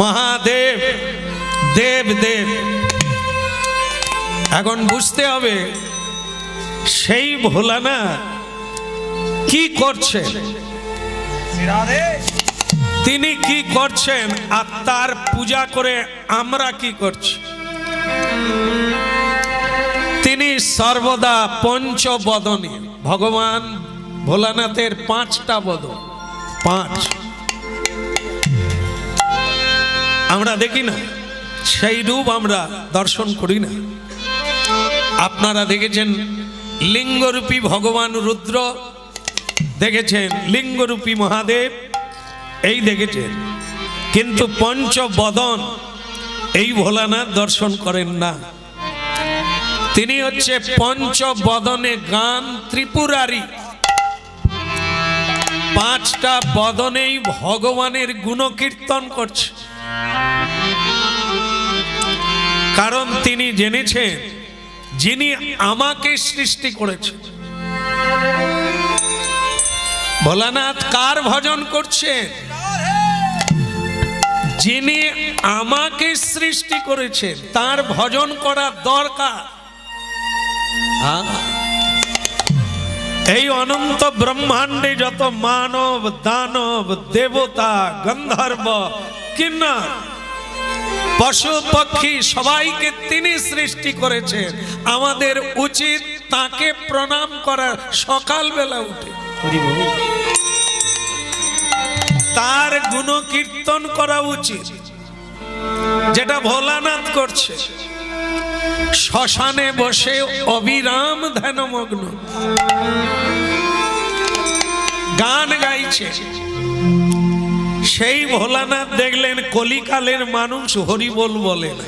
মহাদেব, দেব দেব। এখন বুঝতে হবে, সেই ভোলানা কি করছে? তিনি কি করছেন আর তার পূজা করে আমরা কি করছি? তিনি সর্বদা পঞ্চবদনী। ভগবান ভোলানাথের পাঁচটা বদন, পাঁচ। আমরা দেখি না। সেই রূপ আমরা দর্শন করি না। আপনারা দেখেছেন, লিঙ্গরূপী ভগবান রুদ্র, দেখেছেন লিঙ্গরূপী মহাদেব, এই দেখেছেন। কিন্তু পঞ্চবদন, এই ভোলানাথ দর্শন করেন না। তিনি হচ্ছে পঞ্চবদনে গান ত্রিপুরারি। পাঁচটা বদনেই ভগবানের গুণকীর্তন করছে। কারণ তিনি জেনেছেন যিনি আমাকে সৃষ্টি করেছেন। ভোলানাথ কার ভজন করছেন? যিনি আমাকে সৃষ্টি করেছেন, তার ভজন করা দরকার? এই অনন্ত ব্রহ্মাণ্ডে যত মানব, দানব, দেবতা, গন্ধর্ব, কিন্নর পশু পক্ষী সবাইকে তিনি সৃষ্টি করেছেন আমাদের উচিত তাকে প্রণাম করা সকালবেলা উঠে। তার গুণ কীর্তন করা উচিত। যেটা ভোলানাথ করছে। শ্মশানে বসে অবিরাম ধ্যানমগ্ন। গান গাইছে। সেই ভোলানাথ দেখলেন কলিকালের মানুষ হরিবোল বলে না।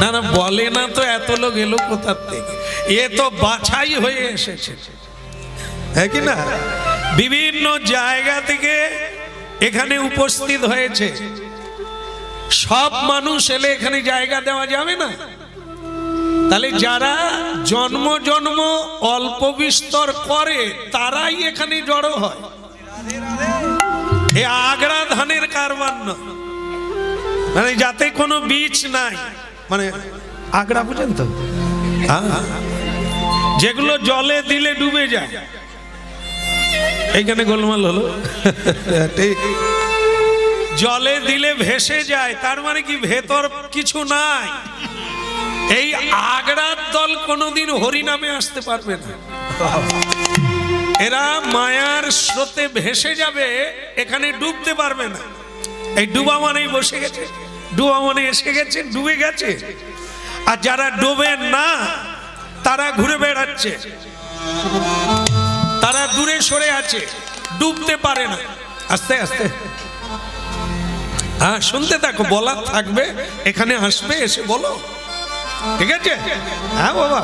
না না, বলে না তো এত লোক এলো কোথার থেকে? এ তো বাছাই হয়ে এসেছে। হ্যাঁ কি না? বিভিন্ন জায়গা থেকে এখানে উপস্থিত হয়েছে। সব মানুষ এলে এখানে জায়গা দেওয়া যাবে না। তাহলে যারা জন্ম জন্ম অল্প বিস্তর করে, তারাই এখানে জড়ো হয়। এ আগড়া ধানের কারবার নয় মানে যাতে কোনো বীজ নাই। মানে আগড়া বুঝেন তো হ্যাঁ। যেগুলো জলে দিলে ডুবে যায়। এইখানে গোলমাল হলো। জলে দিলে ভেসে যায় তার মানে কি ভেতর কিছু নাই। এই আগড়ার দল কোনোদিন হরিনামে আসতে পারবে না। এরা মায়ার স্রোতে ভেসে যাবে, এখানে ডুবতে পারবে না। এই ডুবা মানেই বসে গেছে, ডুবা মানে এসে গেছে, ডুবে গেছে। আর যারা ডোবে না, তারা ঘুরে বেড়াচ্ছে। তারা দূরে সরে আছে, ডুবতে পারে না। আস্তে আস্তে। হ্যাঁ শুনতে থাকো বলা থাকবে, এখানে আসবে, এসে বলো। ঠিক আছে? হ্যাঁ বাবা।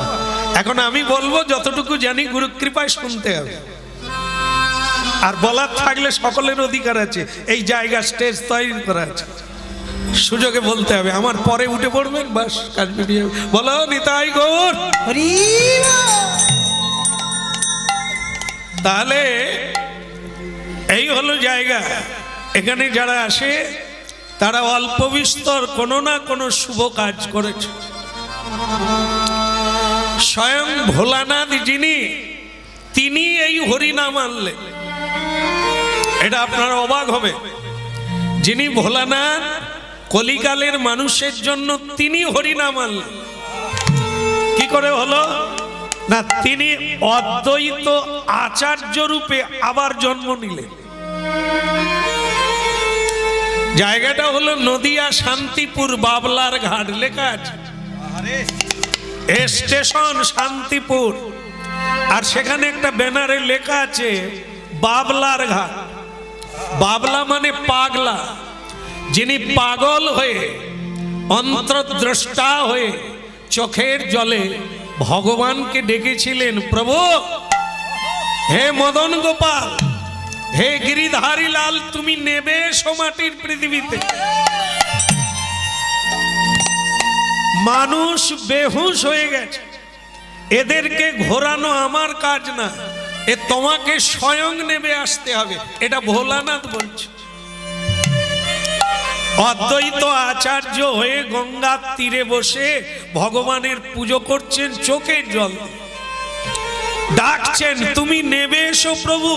এখন আমি বলব যতটুকু জানি গুরু কৃপায় শুনতে হবে। আর বলার থাকলে সকলের অধিকার আছে। এই জায়গা স্টেজ তৈরি করা আছে। সুযোগে বলতে হবে আমার পরে উঠে পড়বেন বাস কাজ মিটিয়ে বলো নিতাই গৌর। তাহলে এই হলো জায়গা। এখানে যারা আসে তারা অল্প বিস্তর কোনো না কোনো শুভ কাজ করেছে। স্বয়ং ভোলানাথ যিনি, তিনি এই হরিনাম আনলেন। এটা আপনারা অবাক হবে। যিনি ভোলানাথ, কলিকালের মানুষের জন্য তিনি হরিনাম আনলেন। কি করে হলো? না, তিনি অদ্বৈত আচার্য রূপে আবার জন্ম নিলেন। জায়গাটা হলো নদিয়া শান্তিপুর বাবলার ঘাট, লেখা আছে। স্টেশন শান্তিপুর। আর সেখানে একটা ব্যানারে লেখা আছে, বাবলার ঘাট। বাবলা মানে পাগলা। যিনি পাগল হয়ে, অন্তর্দ্রষ্টা হয়ে চোখের জলে ভগবানকে ডেকেছিলেন, প্রভু, হে মদন গোপাল, হে গিরিধারী লাল, তুমি নেবে সোমাটির পৃথিবীতে। মানুষ বেহুশ হয়ে গেছে। এদেরকে ঘোরানো আমার কাজ না। এ তোমাকে স্বয়ং নেবে আসতে হবে। এটা ভোলানাথ বলছে। অদ্বৈত আচার্য হয়ে গঙ্গার তীরে বসে ভগবানের পুজো করছেন চোখের জল। ডাকছেন, তুমি নেবে এসো প্রভু।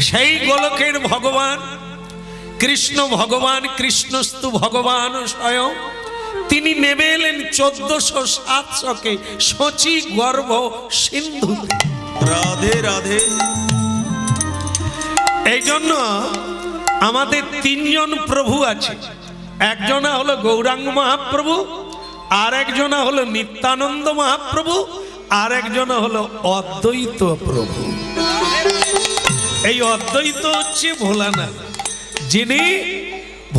সেই গোলকের ভগবান, কৃষ্ণ ভগবান, কৃষ্ণস্তু ভগবান স্বয়ং তিনি নেমে এলেন চোদ্দশো সাতশকে সচি গর্ভ সিন্ধুতে রাধে রাধে। এই জন্য আমাদের তিনজন প্রভু আছে। একজনা হলো গৌরাঙ্গ মহাপ্রভু আর একজনা হলো নিত্যানন্দ মহাপ্রভু আর একজনা হলো অদ্বৈত প্রভু। এই অদ্বৈত হচ্ছে ভোলানাথ যিনি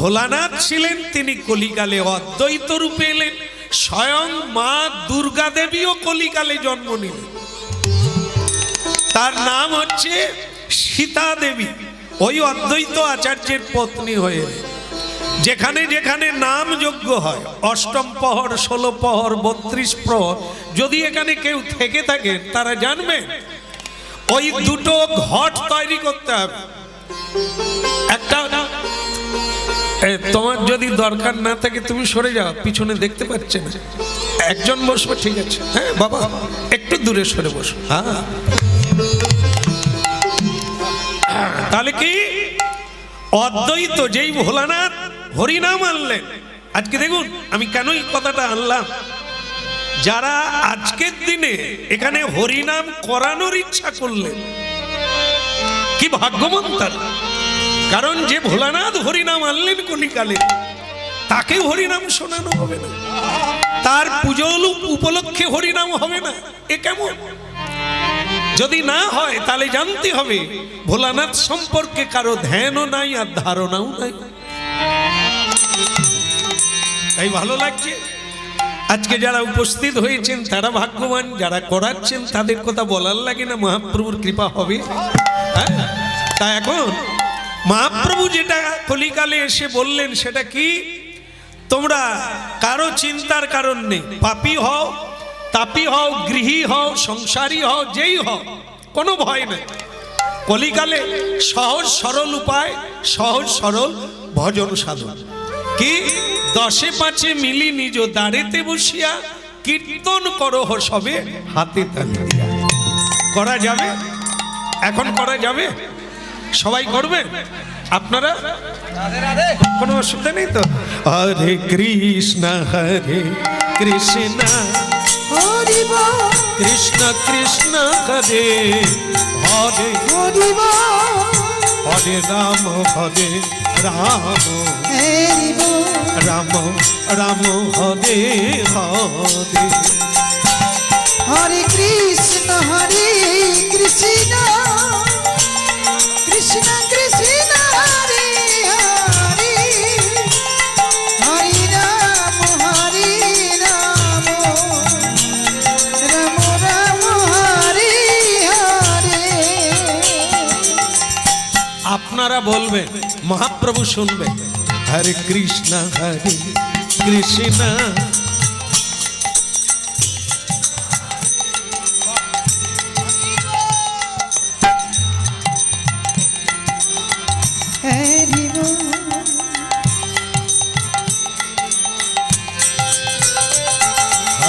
ভোলানাথ ছিলেন, তিনি কলিকালে অদ্বৈত রূপে এলেন। স্বয়ং মা দুর্গা দেবীও কলিকালে জন্ম নিলেন। তার নাম হচ্ছে সীতা দেবী। ওই অদ্বৈত আচার্যের পত্নী হয়ে যেখানে যেখানে নাম যোগ্য হয়, অষ্টম পহর ষোলো পহর বত্রিশ প্রহর, যদি এখানে কেউ থেকে থাকেন, তারা জানবেন ওই দুটো ঘট তৈরি করতে হবে। একটা তোমার যদি দরকার না থাকে তুমি সরে যাও, পিছনে দেখতে পাচ্ছে না। একজন বসবে, ঠিক আছে। হ্যাঁ বাবা, একটু দূরে সরে বসো। হ্যাঁ। তাহলে কি? অদ্বৈত যেই ভোলানাথ হরিনাম আনলেন। আজকে দেখুন, আমি কেন এই কথাটা আনলাম? যারা আজকের দিনে এখানে হরিনাম করানোর ইচ্ছা করলেন, কি ভাগ্যবান কারণ যে ভোলানাথ হরিনাম আনলেন কলিকালে তাকে হরিনাম শোনানো হবে না। তার পুজো উপলক্ষে হরিনাম হবে না। এ কেমন? যদি না হয়, তাহলে জানতে হবে, ভোলানাথ সম্পর্কে কারও ধ্যানও নাই আর ধারণাও নাই। তাই ভালো লাগছে। আজকে যারা উপস্থিত হয়েছেন, তারা ভাগ্যবান। যারা করাচ্ছেন, তাদের কথা বলার লাগে না। মহাপ্রভুর কৃপা হবে। হ্যাঁ? তা এখন মহাপ্রভু যেটা কলিকালে এসে বললেন, সেটা কি? তোমরা কারও চিন্তার কারণ নেই। পাপি হও, তাপি হও, গৃহী হও, সংসারী হও, যেই হও, কোনো ভয় নেই। কলিকালে সহজ সরল উপায়, সহজ সরল ভজন সাধন। কি? দশে পাঁচে মিলি নিজ দাঁড়েতে বসিয়া কীর্তন করহ সবে হাতে তালি করা যাবে? এখন করা যাবে? সবাই করবে? আপনারা? কোনো অসুবিধা নেই তো? হরে কৃষ্ণ হরে কৃষ্ণ। কৃষ্ণ কৃষ্ণ হরে হরে। হরে রাম হরে রাম। রাম রাম হরে হরে। হরে কৃষ্ণ হরে কৃষ্ণ। আপনারা বলবেন মহাপ্রভু শুনবেন হরে কৃষ্ণ হরে কৃষ্ণ।